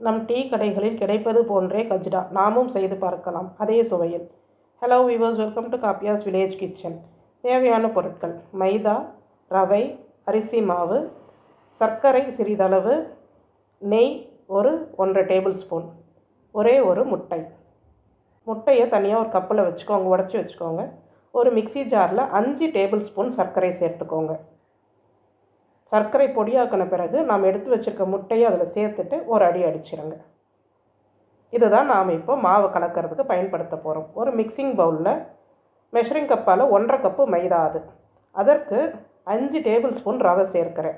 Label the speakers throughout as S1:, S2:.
S1: நம் டீ கடைகளில் கிடைப்பது போன்றே கஜ்டா. நாமும் செய்து பார்க்கலாம். அதே சுவையில். Hello viewers welcome to காப்பியாஸ் village kitchen தேவையான பொருட்கள். மைதா ரவை அரிசி மாவு சர்க்கரை சிறிதளவு நெய் ஒரு ஒன்றரை டேபிள் ஸ்பூன் ஒரே ஒரு முட்டை. முட்டையை தனியாக ஒரு கப்பில் வச்சுக்கோங்க உடச்சி வச்சுக்கோங்க. ஒரு மிக்ஸி ஜாரில் அஞ்சு டேபிள் ஸ்பூன் சர்க்கரை சேர்த்துக்கோங்க. சர்க்கரை பொடியாக்கின பிறகு நாம் எடுத்து வச்சுருக்க முட்டையை அதில் சேர்த்துட்டு ஒரு அடி அடிச்சிடுங்க இதுதான் நாம் இப்போ மாவு கலக்கிறதுக்கு பயன்படுத்த போகிறோம் ஒரு மிக்சிங் பவுலில் மெஷரிங் கப்பால் ஒன்றரை கப்பு மைதா அது. அதற்கு அஞ்சு டேபிள் ஸ்பூன் ரவை சேர்க்கிறேன்.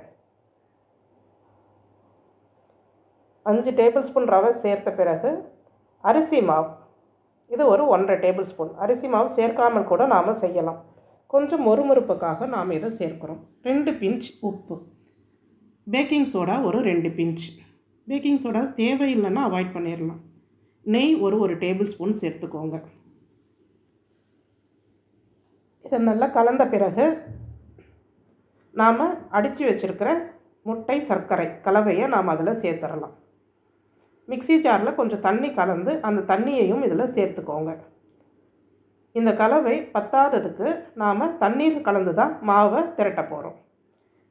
S1: அஞ்சு டேபிள் ஸ்பூன் ரவை சேர்த்த பிறகு அரிசி மாவு. இது ஒரு ஒன்றரை டேபிள் ஸ்பூன் அரிசி மாவு சேர்க்காமல் கூட நாம் செய்யலாம். கொஞ்சம் மொறுமொறுப்புக்காக நாம் இதை சேர்க்குறோம். ரெண்டு பிஞ்ச் உப்பு. பேக்கிங் சோடா ஒரு ரெண்டு பிஞ்ச். பேக்கிங் சோடா தேவையில்லைன்னா அவாய்ட் பண்ணிடலாம் நெய் ஒரு ஒரு டேபிள் ஸ்பூன் சேர்த்துக்கோங்க. இதை நல்லா கலந்த பிறகு நாம் அடித்து வச்சுருக்கிற முட்டை சர்க்கரை கலவையை நாம் அதில் சேர்த்துடலாம் மிக்ஸி ஜாரில் கொஞ்சம் தண்ணி கலந்து அந்த தண்ணியையும் இதில் சேர்த்துக்கோங்க. இந்த கலவை பத்தாததுக்கு நாம் தண்ணீர் கலந்து தான் மாவை திரட்ட போகிறோம்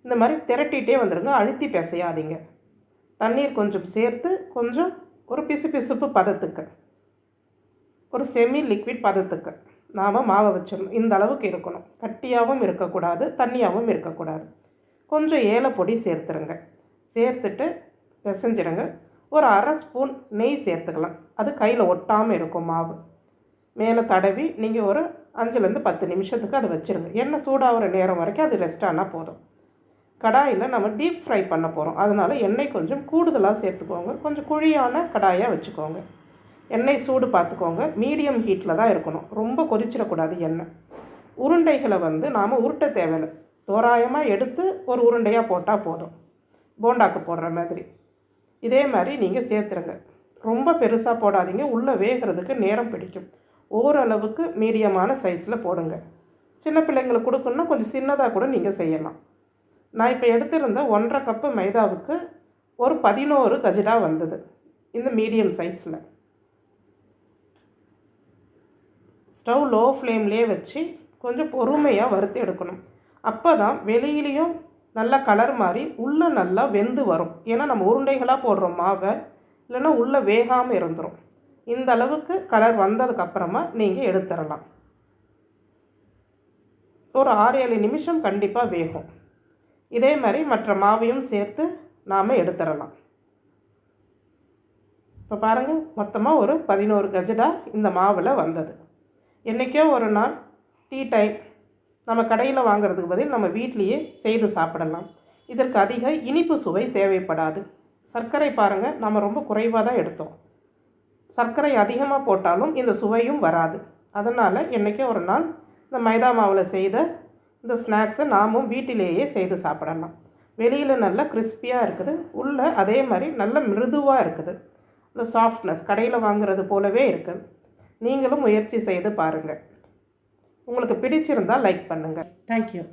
S1: இந்த மாதிரி திரட்டிகிட்டே வந்துடுங்க அழுத்தி பிசையாதீங்க. தண்ணீர் கொஞ்சம் சேர்த்து கொஞ்சம் ஒரு பிசு பிசுப்பு பதத்துக்கு ஒரு செமி லிக்விட் பதத்துக்கு நாம் மாவை வச்சிடணும். இந்த அளவுக்கு இருக்கணும். கட்டியாகவும் இருக்கக்கூடாது தண்ணியாகவும் இருக்கக்கூடாது. கொஞ்சம் ஏலப்பொடி சேர்த்துருங்க. சேர்த்துட்டு பிசைஞ்சிருங்க ஒரு அரை ஸ்பூன் நெய் சேர்த்துக்கலாம். அது கையில் ஒட்டாமல் இருக்கும் மாவு. மேலே தடவி நீங்கள் ஒரு அஞ்சுலேருந்து பத்து நிமிஷத்துக்கு அதை வச்சுருங்க. எண்ணெய் சூடாகிற நேரம் வரைக்கும் அது ரெஸ்ட் ஆனால் போதும். கடாயில் நம்ம டீப் ஃப்ரை பண்ண போகிறோம் அதனால் எண்ணெய் கொஞ்சம் கூடுதலாக சேர்த்துக்கோங்க. கொஞ்சம் குழியான கடாயாக வச்சுக்கோங்க. எண்ணெய் சூடு பார்த்துக்கோங்க. மீடியம் ஹீட்டில் தான் இருக்கணும். ரொம்ப கொதிச்சிடக்கூடாது எண்ணெய். உருண்டைகளை வந்து நாம் உருட்ட தேவையில்லை. தோராயமாக எடுத்து ஒரு உருண்டையாக போட்டால் போதும். போண்டாக்கு போடுற மாதிரி. இதே மாதிரி நீங்கள் சேர்த்துருங்க. ரொம்ப பெருசாக போடாதீங்க. உள்ளே வேகிறதுக்கு நேரம் பிடிக்கும். ஓரளவுக்கு மீடியமான சைஸில் போடுங்க. சின்ன பிள்ளைங்களுக்கு கொடுக்கணுன்னா கொஞ்சம் சின்னதாக கூட நீங்கள் செய்யலாம். நான் இப்போ எடுத்திருந்த ஒன்றரை கப்பு மைதாவுக்கு ஒரு பதினோரு கஜிடா வந்தது. இந்த மீடியம் சைஸில். ஸ்டவ் லோ ஃப்ளேம்லேயே வச்சு கொஞ்சம் பொறுமையாக வறுத்து எடுக்கணும். அப்போ தான் வெளியிலையும் நல்லா கலர் மாதிரி உள்ளே நல்லா வெந்து வரும். ஏன்னா நம்ம உருண்டைகளாக போடுறோம் மாவை இல்லைன்னா உள்ளே வேகாமல் இருந்துடும் இந்த அளவுக்கு கலர் வந்ததுக்கப்புறமா நீங்கள் எடுத்துடலாம். ஒரு ஆறு ஏழு நிமிஷம் கண்டிப்பாக வேகும். இதே மாதிரி மற்ற மாவையும் சேர்த்து நாம் எடுத்துடலாம். இப்போ பாருங்கள் மொத்தமாக ஒரு பதினோரு கஜடா இந்த மாவில் வந்தது. என்றைக்கோ ஒரு நாள் டீ டைம் நம்ம கடையில் வாங்குறதுக்கு பதில் நம்ம வீட்லேயே செய்து சாப்பிடலாம். இதற்கு அதிக இனிப்பு சுவை தேவைப்படாது. சர்க்கரை பாருங்கள் நம்ம ரொம்ப குறைவாக தான் எடுத்தோம். சர்க்கரை அதிகமாக போட்டாலும் இந்த சுவையும் வராது. அதனால் என்றைக்கே ஒரு நாள் இந்த மைதா மாவில் செய்த இந்த ஸ்நாக்ஸை நாமும் வீட்டிலேயே செய்து சாப்பிடலாம். வெளியில் நல்லா கிறிஸ்பியாக இருக்குது. உள்ளே அதே மாதிரி நல்ல மிருதுவாக இருக்குது. இந்த சாஃப்ட்னஸ் கடையில் வாங்குறது போலவே இருக்குது. நீங்களும் முயற்சி செய்து பாருங்கள் உங்களுக்கு பிடிச்சிருந்தால் லைக் பண்ணுங்கள் தேங்க்யூ